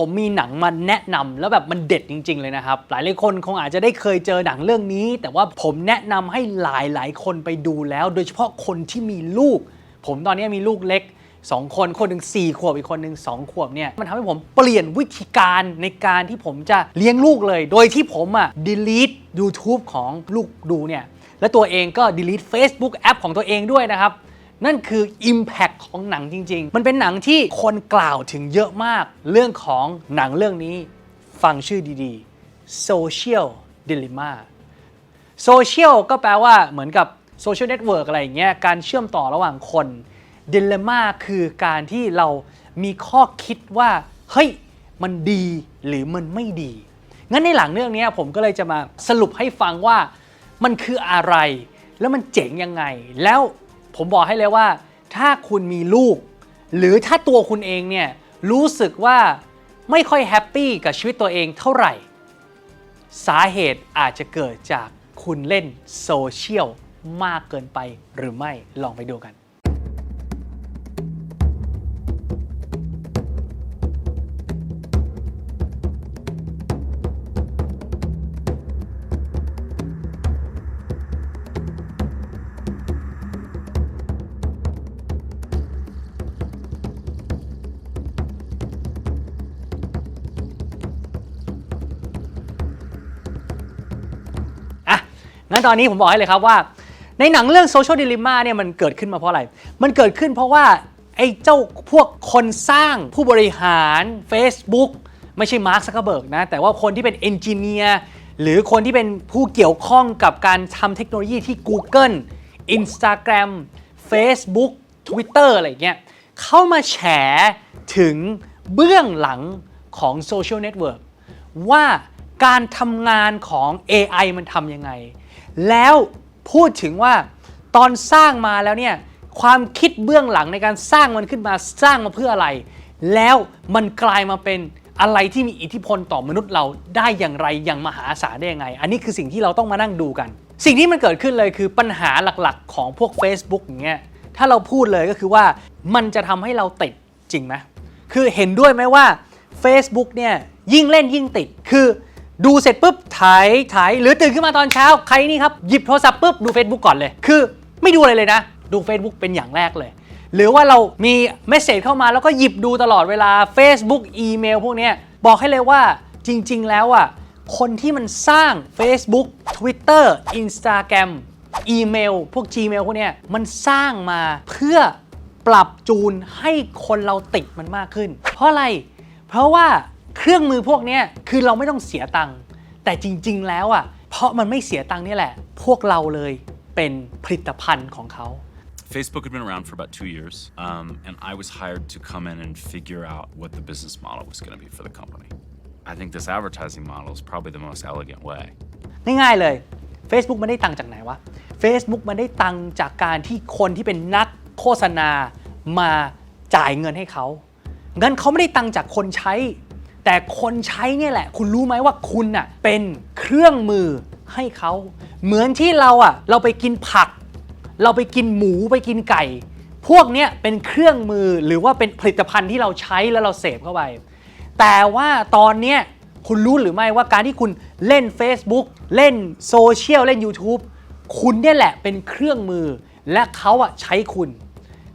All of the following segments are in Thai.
ผมมีหนังมาแนะนำแล้วแบบมันเด็ดจริง ๆ เลยนะครับ หลายหลายคนคงอาจจะได้เคยเจอหนังเรื่องนี้ แต่ว่าผมแนะนำให้หลายหลายๆคนไปดูแล้ว โดยเฉพาะคนที่มีลูก ผมตอนนี้มีลูกเล็ก2คนคนหนึ่ง4ขวบอีกคนหนึ่ง2ขวบเนี่ยมันทำให้ผมเปลี่ยนวิธีการในการที่ผมจะเลี้ยงลูกเลย โดยที่ผมอะ delete YouTube ของลูกดูเนี่ยและตัวเองก็ delete Facebook แอปของตัวเองด้วยนะครับ นั่นคือ Impact ของหนังจริง ๆ มันเป็นหนังที่คนกล่าวถึงเยอะมาก เรื่องของหนังเรื่องนี้ ฟังชื่อดีๆ Social Dilemma โซเชียลก็แปลว่าเหมือนกับโซเชียลเน็ตเวิร์กอะไรอย่างเงี้ย การเชื่อมต่อระหว่างคนดิเลม่าคือการที่เรามีข้อคิดว่า เฮ้ย มันดีหรือมันไม่ดี งั้นในหลังเรื่องนี้ผมก็เลยจะมาสรุปให้ฟังว่ามันคืออะไร แล้วมันเจ๋งยังไง แล้ว ผมบอกให้เลยว่า ถ้าคุณมีลูก หรือถ้าตัวคุณเองเนี่ยรู้สึกว่าไม่ค่อยแฮปปี้กับชีวิตตัวเองเท่าไหร่ สาเหตุอาจจะเกิดจากคุณเล่นโซเชียลมากเกินไปหรือไม่ลองไปดูกัน งั้นตอนนี้ผมบอกให้เลยครับว่า ในหนังเรื่อง Social Dilemma เนี่ยมันเกิดขึ้นมาเพราะอะไร มันเกิดขึ้นเพราะว่าไอ้เจ้าพวกคนสร้างผู้บริหาร Facebook ไม่ใช่มาร์คซักเบิร์กนะ แต่ว่าคนที่เป็นเอนจิเนียร์หรือคนที่เป็นผู้เกี่ยวข้องกับการทำเทคโนโลยีที่ Google Instagram Facebook Twitter อะไรเงี้ยเข้ามาแฉถึงเบื้องหลังของโซเชียลเน็ตเวิร์กว่าการทำงานของ AI มันทำยังไง แล้วพูดถึงว่าตอนสร้างมาแล้วเนี่ยความคิดเบื้องหลังในการสร้างมันขึ้นมาสร้างมาเพื่ออะไร แล้วมันกลายมาเป็นอะไรที่มีอิทธิพลต่อมนุษย์เราได้อย่างไรอย่างมหาศาลได้ยังไง อันนี้คือสิ่งที่เราต้องมานั่งดูกัน สิ่งที่มันเกิดขึ้นเลยคือปัญหาหลักๆ ของพวก Facebook อย่างเงี้ยถ้าเราพูดเลยก็คือว่ามันจะทำให้เราติดจริงไหมคือเห็นด้วยไหมว่า Facebook เนี่ยยิ่งเล่นยิ่งติดคือ ดูเสร็จปุ๊บถ่ายถ่ายหรือตื่นขึ้นมาตอนเช้า ใครนี่ครับ หยิบโทรศัพท์ปุ๊บดู Facebook ก่อนเลย คือไม่ดูอะไรเลยนะ ดู Facebook เป็นอย่างแรกเลย หรือว่าเรามีเมสเซจเข้ามาแล้วก็หยิบดูตลอดเวลา Facebook อีเมลพวกเนี้ยบอกให้เลยว่าจริง ๆ แล้วอะคนที่มันสร้าง Facebook Twitter Instagram อีเมล พวก Gmail พวกเนี้ยมันสร้างมาเพื่อปรับจูนให้คนเราติดมันมากขึ้น เพราะอะไร เพราะว่า เครื่องมือพวกเนี้ยคือเราไม่ต้องเสียตังค์แต่จริง ๆ แล้วอะเพราะมันไม่เสียตังค์นี่แหละ พวกเราเลยเป็นผลิตภัณฑ์ของเขา Facebook had been around for about two years, um, and I was hired to come in and figure out what the business model was going to be for the company. I think this advertising model is probably the most elegant way. ง่ายๆเลย Facebook มันได้ตังค์จากไหนวะ Facebook มันได้ตังค์จากการที่คนที่เป็นนักโฆษณามาจ่ายเงินให้เขางั้นเขาไม่ได้ตังค์จากคนใช้ แต่คนใช้เนี่ยแหละ คุณรู้ไหมว่าคุณน่ะเป็นเครื่องมือให้เขาเหมือนที่เราอะเราไปกินผัก เราไปกินหมูไปกินไก่ พวกเนี้ยเป็นเครื่องมือหรือว่าเป็นผลิตภัณฑ์ที่เราใช้แล้วเราเสพเข้าไป แต่ว่าตอนเนี้ยคุณรู้หรือไม่ว่าการที่คุณเล่น Facebook เล่นโซเชียลเล่น YouTube คุณเนี่ยแหละเป็นเครื่องมือ และเขาอะใช้คุณ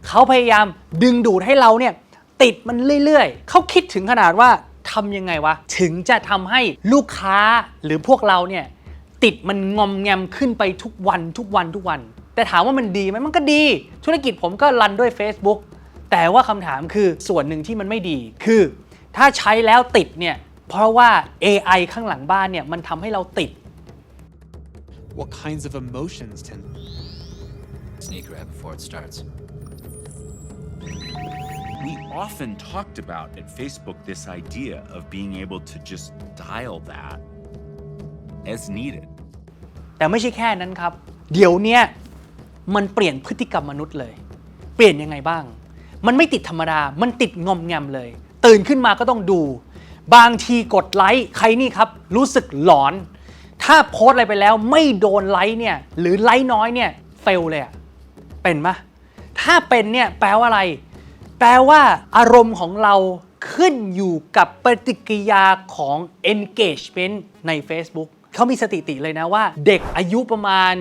เขาพยายามดึงดูดให้เราเนี่ยติดมันเรื่อยๆ เขาคิดถึงขนาดว่า ทำยังไงวะ ถึงจะทำให้ลูกค้าหรือพวกเราเนี่ย ติดมันงอมแงมขึ้นไปทุกวันทุกวันทุกวัน แต่ถามว่ามันดีไหมมันก็ดี ธุรกิจผมก็รันด้วย Facebook แต่ว่าคำถามคือส่วนหนึ่งที่มันไม่ดี คือ ถ้าใช้แล้วติดเนี่ย เพราะว่า AI ข้างหลังบ้านเนี่ยมันทำให้เราติด What kinds of emotions tend Sneak grab before it starts. We often talked about at Facebook this idea of being able to just dial that as needed. แต่ไม่ใช่แค่นั้นครับ เดี๋ยวเนี้ยมันเปลี่ยนพฤติกรรมมนุษย์เลย เปลี่ยนยังไงบ้าง มันไม่ติดธรรมดา มันติดงอมแงมเลย ตื่นขึ้นมาก็ต้องดู บางทีกดไลค์ใครนี่ครับ รู้สึกหลอน ถ้าโพสต์อะไรไปแล้วไม่โดนไลค์เนี่ยหรือไลค์น้อยเนี่ยเฟลเลยอะเป็นปะถ้าเป็นเนี่ยแปลว่าอะไร แปลว่าอารมณ์ของเราขึ้นอยู่กับปฏิกิริยาของ engagement ใน Facebook เขามีสถิติเลยนะว่า เด็กอายุประมาณ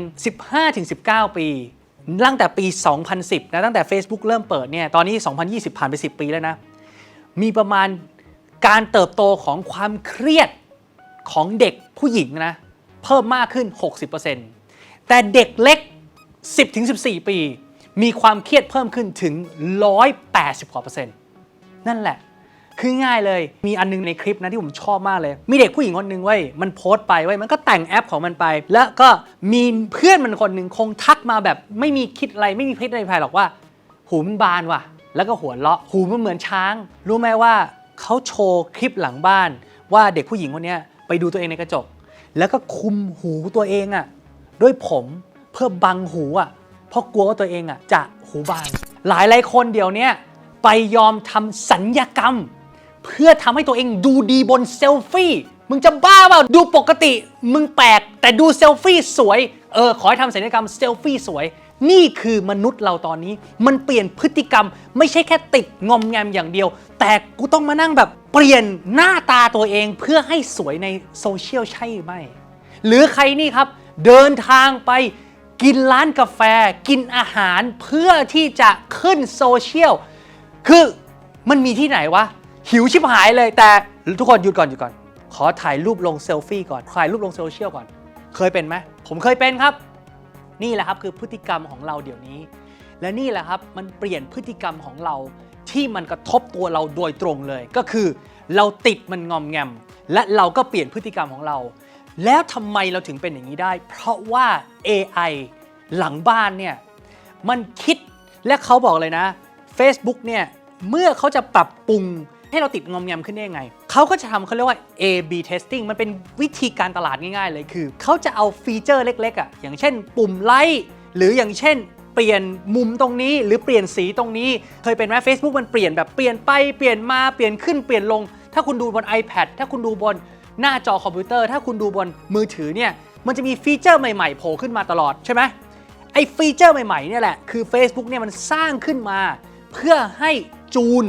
15-19 ปีตั้งแต่ปี 2010 นะ ตั้งแต่ Facebook เริ่มเปิดเนี่ย ตอนนี้ 2020 ผ่านไป 10 ปีแล้วนะ มีประมาณการเติบโตของความเครียดของเด็กผู้หญิงนะ เพิ่มมากขึ้น 60%แต่เด็กเล็ก 10-14 ปี มีความเครียดเพิ่มขึ้นถึง 180กว่าเปอร์เซ็นต์นั่นแหละ คือง่ายเลย มีอันนึงในคลิปนะที่ผมชอบมากเลย มีเด็กผู้หญิงคนหนึ่งเว้ย มันโพสต์ไปเว้ย มันก็แต่งแอปของมันไป แล้วก็มีเพื่อนมันคนหนึ่งคงทักมาแบบ ไม่มีคิดอะไร ไม่มีเพิษในภัยหรอกว่า หูมันบานว่ะ แล้วก็หัวเราะ หูมันเหมือนช้าง รู้ไหมว่าเขาโชว์คลิปหลังบ้าน ว่าเด็กผู้หญิงคนนี้ไปดูตัวเองในกระจก แล้วก็คุมหูตัวเองอะด้วยผมเพื่อบังหูอะ เพราะกลัวว่าตัวเองอะจะหูบานหลายหลายคนเดี๋ยวนี้ไปยอมทำสัญญกรรม เพื่อทำให้ตัวเองดูดีบนเซลฟี่มึงจะบ้าเปล่าดูปกติ มึงแปลก แต่ดูเซลฟี่สวยเออขอให้ทำศัลยกรรมเซลฟี่สวย นี่คือมนุษย์เราตอนนี้ มันเปลี่ยนพฤติกรรม ไม่ใช่แค่ติดงอมแงมอย่างเดียว แต่กูต้องมานั่งแบบเปลี่ยนหน้าตาตัวเองเพื่อให้สวยในโซเชียลใช่หรือไม่หรือใครนี่ครับ เดินทางไป กินร้านกาแฟกินอาหารเพื่อที่จะขึ้นโซเชียลคือมันมีที่ไหนวะ หิวชิบหายเลยแต่ทุกคนหยุดก่อนหยุดก่อน ขอถ่ายรูปลงเซลฟี่ก่อนถ่ายรูปลงโซเชียลก่อน เคยเป็นไหมผมเคยเป็นครับ นี่แหละครับคือพฤติกรรมของเราเดี๋ยวนี้ และนี่แหละครับมันเปลี่ยนพฤติกรรมของเราที่มันกระทบตัวเราโดยตรงเลย ก็คือ เราติดมันงอมแงม และเราก็เปลี่ยนพฤติกรรมของเรา แล้วทำไมเราถึงเป็นอย่างนี้ได้ เพราะว่า AI หลังบ้านเนี่ยมันคิดและเขาบอกเลยนะ Facebook เนี่ยเมื่อเขาจะปรับปรุงให้เราติดงอมแงมขึ้นได้ยังไง เขาก็จะทำเขาเรียกว่า A/B testing มันเป็นวิธีการตลาดง่ายๆเลยคือ เขาจะเอาฟีเจอร์เล็กๆอะอย่างเช่น ปุ่มไลค์หรืออย่างเช่น เปลี่ยนมุมตรงนี้ หรือเปลี่ยนสีตรงนี้ เคยเป็นไหม Facebook มันเปลี่ยนแบบเปลี่ยนไปเปลี่ยนมาเปลี่ยนขึ้นเปลี่ยนลง ถ้าคุณดูบน iPad ถ้าคุณดูบน หน้าจอคอมพิวเตอร์ ถ้าคุณดูบนมือถือเนี่ยมันจะมีฟีเจอร์ใหม่ๆโผล่ขึ้นมาตลอดใช่ไหมไอ้ฟีเจอร์ใหม่ๆเนี่ยแหละคือ Facebook เนี่ยมันสร้างขึ้นมา เพื่อให้จูน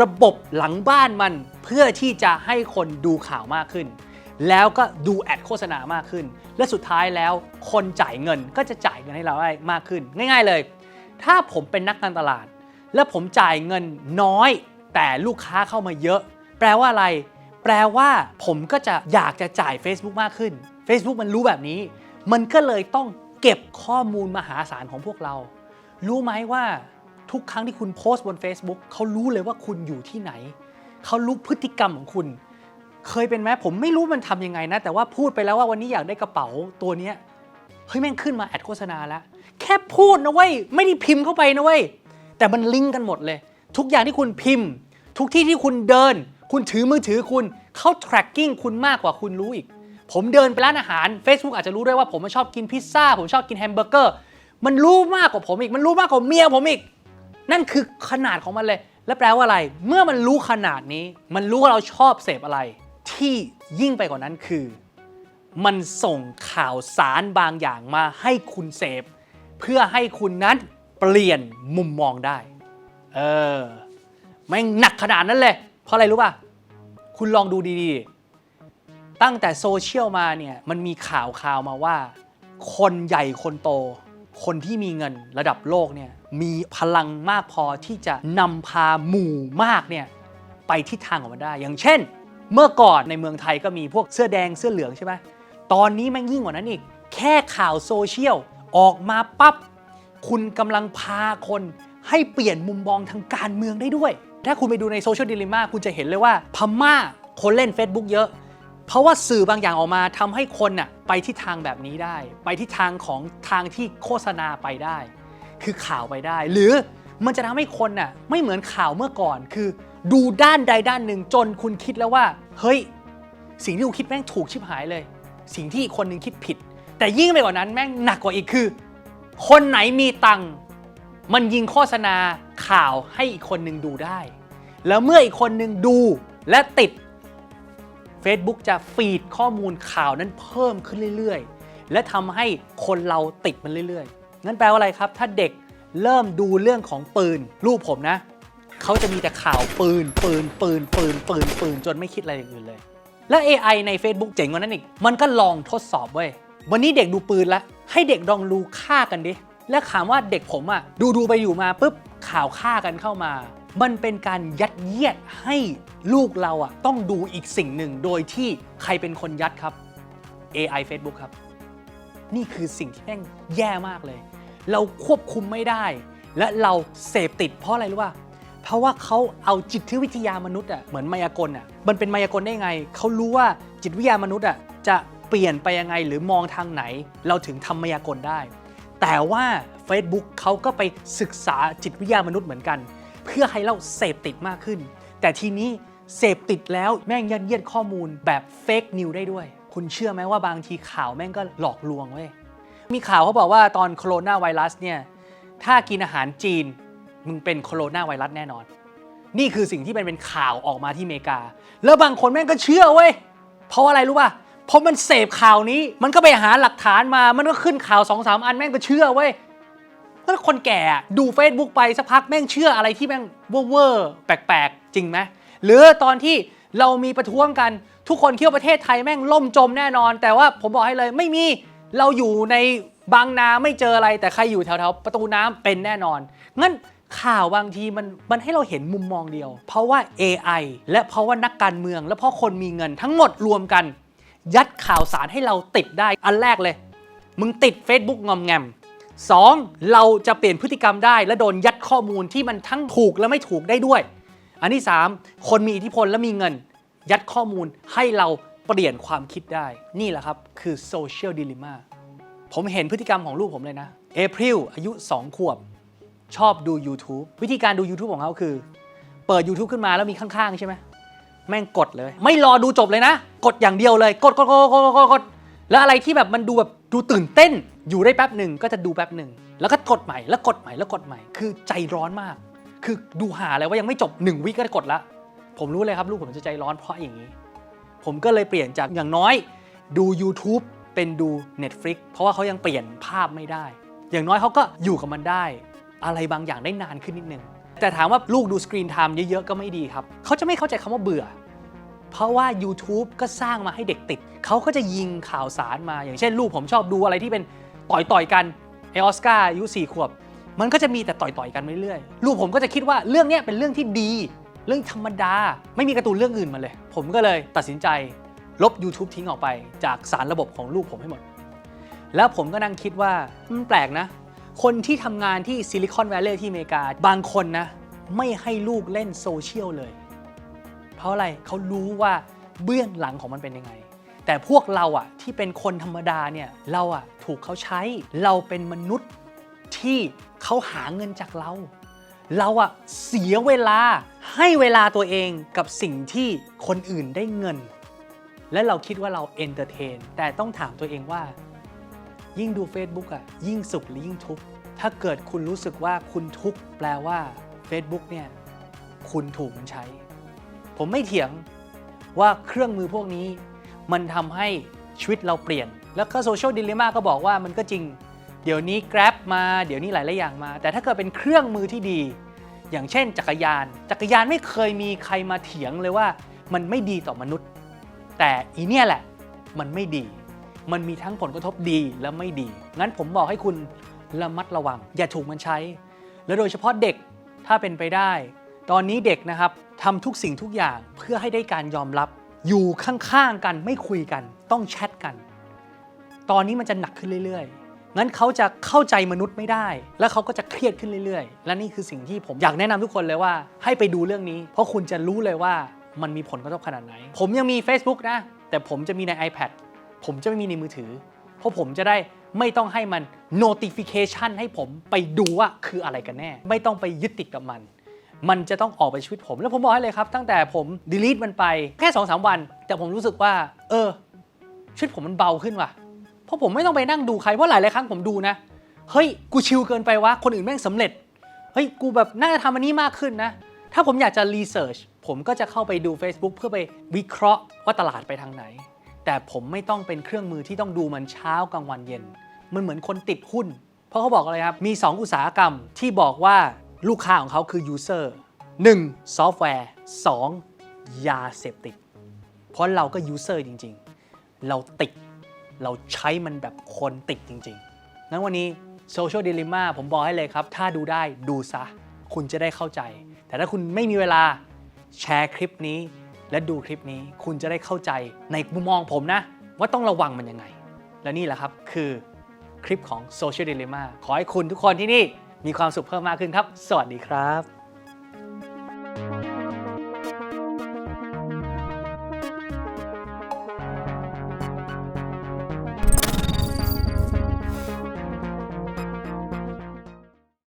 ระบบหลังบ้านมัน เพื่อที่จะให้คนดูข่าวมากขึ้น แล้วก็ดูแอดโฆษณามากขึ้น และสุดท้ายแล้วคนจ่ายเงินก็จะจ่ายเงินให้เราได้มากขึ้น ง่าย ๆเลย ถ้าผมเป็นนักการตลาด และผมจ่ายเงินน้อย แต่ลูกค้าเข้ามาเยอะ แปลว่าอะไร แปลว่าผมก็จะอยากจะจ่าย Facebook มากขึ้น Facebook มันรู้แบบนี้ มันก็เลยต้องเก็บข้อมูลมหาศาลของพวกเรา รู้ไหมว่าทุกครั้งที่คุณโพสต์บน Facebook เขารู้เลยว่าคุณอยู่ที่ไหน เขารู้พฤติกรรมของคุณ เคยเป็นไหมผมไม่รู้มันทำยังไงนะ แต่ว่าพูดไปแล้วว่าวันนี้อยากได้กระเป๋าตัวเนี้ยเฮ้ยแม่งขึ้นมาแอดโฆษณาแล้ว แค่พูดนะเว้ย ไม่ได้พิมพ์เข้าไปนะเว้ย แต่มันลิงก์กันหมดเลย ทุกอย่างที่คุณพิมพ์ ทุกที่ที่คุณเดิน คุณถือมือถือคุณเขา tracking คุณมากกว่าคุณรู้อีก ผมเดินไปร้านอาหาร Facebook อาจจะรู้ด้วยว่าผมชอบกินพิซซ่า ผมชอบกินแฮมเบอร์เกอร์ มันรู้มากกว่าผมอีก มันรู้มากกว่าเมียผมอีก นั่นคือขนาดของมันเลย และแปลว่าอะไร เมื่อมันรู้ขนาดนี้ มันรู้ว่าเราชอบเสพอะไร ที่ยิ่งไปกว่านั้นคือ มันส่งข่าวสารบางอย่างมาให้คุณเสพ เพื่อให้คุณนั้นเปลี่ยนมุมมองได้ เออ แม่งหนักขนาดนั้นเลย ราะอะไรรู้ป่ะ คุณลองดูดีๆ ตั้งแต่โซเชียลมาเนี่ยมันมีข่าวข่าวมาว่า คนใหญ่คนโต คนที่มีเงินระดับโลกเนี่ยมีพลังมากพอที่จะนำพาหมู่มากเนี่ยไปทิศทางของมันได้ อย่างเช่น เมื่อก่อนในเมืองไทยก็มีพวกเสื้อแดงเสื้อเหลืองใช่ไหมตอนนี้แม่งยิ่งกว่านั้นอีก แค่ข่าวโซเชียลออกมาปั๊บคุณกำลังพาคนให้เปลี่ยนมุมมองทางการเมืองได้ด้วย ถ้าคุณไปดูในโซเชียลดิลิม่าคุณจะเห็นเลยว่าพม่าคนเล่น Facebook เยอะ เพราะว่าสื่อบางอย่างออกมาทำให้คนน่ะไปที่ทางแบบนี้ได้ ไปที่ทางของทางที่โฆษณาไปได้ คือข่าวไปได้ หรือมันจะทำให้คนน่ะไม่เหมือนข่าวเมื่อก่อน คือ ดูด้านใดด้านหนึ่งจนคุณคิดแล้วว่า เฮ้ย สิ่งที่กูคิดแม่งถูกชิบหายเลย สิ่งที่อีกคนหนึงคิดผิด แต่ยิ่งไปกว่านั้นแม่งหนักกว่าอีกคือ คนไหนมีตังค์ มันยิงโฆษณาข่าวให้อีกคนหนึ่งดูได้ แล้วเมื่ออีกคนหนึ่งดูและติด Facebook จะฟีดข้อมูลข่าวนั้นเพิ่มขึ้นเรื่อยๆ และทำให้คนเราติดมันเรื่อยๆ นั่นแปลว่าอะไรครับ ถ้าเด็กเริ่มดูเรื่องของปืนลูกผมนะ เขาจะมีแต่ข่าวปืน ปืน ปืน ปืน ปืน ปืน จนไม่คิดอะไรอย่างอื่นเลย แล้ว AI ใน Facebook เจ๋งกว่านั้นอีก มันก็ลองทดสอบเว้ย วันนี้เด็กดูปืนล้วให้เด็กลองดูฆ่ากันดิ แล้วถามว่าเด็กผมอะดูดูไปอยู่มาปุ๊บข่าวฆ่ากันเข้ามา มันเป็นการยัดเยียดให้ลูกเราอะต้องดูอีกสิ่งหนึ่งโดยที่ใครเป็นคนยัดครับ AI Facebook ครับ นี่คือสิ่งที่แม่งแย่มากเลย เราควบคุมไม่ได้ และเราเสพติดเพราะอะไรรู้ป่ะเพราะว่าเขาเอาจิตวิทยามนุษย์อะเหมือนมายากลอะมันเป็นมายากลได้ไง เขารู้ว่าจิตวิทยามนุษย์อะจะเปลี่ยนไปยังไงหรือมองทางไหน เราถึงทำมายากลได้ แต่ว่า Facebook เขาก็ไปศึกษาจิตวิทยามนุษย์เหมือนกัน เพื่อให้เราเสพติดมากขึ้น แต่ทีนี้เสพติดแล้วแม่งยัดเยียดข้อมูลแบบเฟกนิวได้ด้วย คุณเชื่อไหมว่าบางทีข่าวแม่งก็หลอกลวงเว้ยมีข่าวเขาบอกว่าตอนโคโรนาไวรัสเนี่ยถ้ากินอาหารจีนมึงเป็นโคโรนาไวรัสแน่นอน นี่คือสิ่งที่เป็นเป็นข่าวออกมาที่อเมริกา แล้วบางคนแม่งก็เชื่อเว้ยเพราะอะไรรู้ป่ะ เพราะมันเสพข่าวนี้ มันก็ไปหาหลักฐานมา มันก็ขึ้นข่าว2องสามอันแม่งก็เชื่อเว้ยแล้วคนแก่ดู Facebook ไปสักพักแม่งเชื่ออะไรที่แม่งเว่อร์แปลกๆ จริงไหมหรือตอนที่เรามีประท้วงกันทุกคนคิดว่าประเทศไทยแม่งล่มจมแน่นอน แต่ว่าผมบอกให้เลยไม่มีเราอยู่ในบางนาไม่เจออะไร แต่ใครอยู่แถวๆประตูน้ำเป็นแน่นอนงั้นข่าวบางทีมันมันให้เราเห็นมุมมองเดียว เพราะว่า AI และเพราะว่านักการเมือง และเพราะคนมีเงินทั้งหมดรวมกัน ยัดข่าวสารให้เราติดได้ อันแรกเลย มึงติด Facebook งอมแงม 2. เราจะเปลี่ยนพฤติกรรมได้ และโดนยัดข้อมูลที่มันทั้งถูกและไม่ถูกได้ด้วย อันที่ 3 คนมีอิทธิพลและมีเงิน ยัดข้อมูลให้เราเปลี่ยนความคิดได้ นี่แหละครับ คือโซเชียลดิลิมาผมเห็นพฤติกรรมของลูกผมเลยนะ เอพริลอายุ 2 ขวบ ชอบดู YouTube วิธีการดู YouTube ของเขาคือ เปิด YouTube ขึ้นมาแล้วมีข้างๆ ใช่ไหม แม่งกดเลย ไม่รอดูจบเลยนะ กดอย่างเดียวเลย กดกดกดกดกดกดแล้วอะไรที่แบบมันดูแบบดูตื่นเต้น อยู่ได้แป๊บหนึ่งก็จะดูแป๊บหนึ่งแล้วก็กดใหม่แล้วกดใหม่แล้วกดใหม่ คือใจร้อนมาก คือดูหาอะไรว่ายังไม่จบหนึ่งวิก็กดละผมรู้เลยครับลูกผมจะใจร้อนเพราะอย่างนี้ ผมก็เลยเปลี่ยนจากอย่างน้อย ดู YouTube เป็นดู Netflix เพราะว่าเขายังเปลี่ยนภาพไม่ได้ อย่างน้อยเขาก็อยู่กับมันได้ อะไรบางอย่างได้นานขึ้นนิดนึง แต่ถามว่าลูกดูสกรีนไทม์เยอะๆ ก็ไม่ดีครับ เขาจะไม่เข้าใจคำว่าเบื่อ เพราะว่า YouTube ก็สร้างมาให้เด็กติด เขาก็จะยิงข่าวสารมา อย่างเช่น ลูกผมชอบดูอะไรที่เป็นต่อยต่อยๆกันไอออสการ์อายุ4ขวบ มันก็จะมีแต่ต่อยต่อยๆกันเรื่อยๆ ลูกผมก็จะคิดว่าเรื่องนี้เป็นเรื่องที่ดี เรื่องธรรมดา ไม่มีการ์ตูนเรื่องอื่นมาเลย ผมก็เลยตัดสินใจลบ YouTube ทิ้งออกไป จากสารระบบของลูกผมให้หมด แล้วผมก็นั่งคิดว่ามันแปลกนะ คนที่ทำงานที่ซิลิคอนแวลลย์ที่อเมริกา บางคนนะ ไม่ให้ลูกเล่นโซเชียลเลย เพราะอะไรเขารู้ว่าเบื้องหลังของมันเป็นยังไง แต่พวกเราอะที่เป็นคนธรรมดาเนี่ยเราอะถูกเขาใช้เราเป็นมนุษย์ที่เขาหาเงินจากเรา เราอะเสียเวลาให้เวลาตัวเองกับสิ่งที่คนอื่นได้เงิน และเราคิดว่าเราเอนเตอร์เทนแต่ต้องถามตัวเองว่า ยิ่งดู Facebook อะยิ่งสุขหรือยิ่งทุกข์ถ้าเกิดคุณรู้สึกว่าคุณทุกข์แปลว่า Facebook เนี่ยคุณถูกมันใช้ ผมไม่เถียงว่าเครื่องมือพวกนี้ มันทำให้ชีวิตเราเปลี่ยน แล้วก็โซเชียลดิเลม่าก็บอกว่ามันก็จริง เดี๋ยวนี้ Grab มาเดี๋ยวนี้หลาย ๆ อย่างมา แต่ถ้าเกิดเป็นเครื่องมือที่ดี อย่างเช่น จักรยาน จักรยานไม่เคยมีใครมาเถียงเลยว่า มันไม่ดีต่อมนุษย์ แต่อีเนี่ยแหละมันไม่ดี มันมีทั้งผลกระทบดีและไม่ดี งั้นผมบอกให้คุณระมัดระวัง อย่าถูกมันใช้ และโดยเฉพาะเด็กถ้าเป็นไปได้ ตอนนี้เด็กนะครับทำทุกสิ่งทุกอย่างเพื่อให้ได้การยอมรับ อยู่ข้างๆกันไม่คุยกัน ต้องแชทกัน ตอนนี้มันจะหนักขึ้นเรื่อยๆงั้นเขาจะเข้าใจมนุษย์ไม่ได้ แล้วเขาก็จะเครียดขึ้นเรื่อยๆ และนี่คือสิ่งที่ผมอยากแนะนำทุกคนเลยว่า ให้ไปดูเรื่องนี้ เพราะคุณจะรู้เลยว่ามันมีผลกระทบขนาดไหน ผมยังมี Facebook นะแต่ผมจะมีใน iPad ผมจะไม่มีในมือถือ เพราะผมจะได้ไม่ต้องให้มัน notification ให้ผมไปดูว่าคืออะไรกันแน่ ไม่ต้องไปยึดติดกับมัน มันจะต้องออกไปชีวิตผม แล้วผมบอกให้เลยครับ ตั้งแต่ผม delete มันไปแค่2อสวัน แต่ผมรู้สึกว่า เออชีวิตผมมันเบาขึ้นว่ะ เพราะผมไม่ต้องไปนั่งดูใคร เพราะหลายหลายๆครั้งผมดูนะ เฮ้ย กูชิลเกินไปวะ คนอื่นแม่งสำเร็จ เฮ้ย กูแบบน่าจะทำอันนี้มากขึ้นนะ ถ้าผมอยากจะรีเสิร์ช ผมก็จะเข้าไปดู Facebook เพื่อไปวิเคราะห์ว่าตลาดไปทางไหน แต่ผมไม่ต้องเป็นเครื่องมือที่ต้องดูมันเช้ากลางวันเย็น มันเหมือนคนติดหุ้น เพราะเขาบอกอะไรครับ มี 2 อุตสาหกรรมที่บอกว่าลูกค้าของเขาคือ user 1. ซอฟต์แวร์ 2. ยาเสพติด เพราะเราก็ยูเซอร์จริง ๆ เราติด เราใช้มันแบบคนติดจริงๆงั้นวันนี้โซเชียลดิลิม่าผมบอกให้เลยครับ ถ้าดูได้ดูซะ คุณจะได้เข้าใจ แต่ถ้าคุณไม่มีเวลาแชร์คลิปนี้ และดูคลิปนี้คุณจะได้เข้าใจในมุมมองผมนะ ว่าต้องระวังมันยังไง และนี่แหละครับคือคลิปของ Social Dilemma ขอให้คุณทุกคนที่นี่มีความสุขเพิ่มมากขึ้นครับ สวัสดีครับ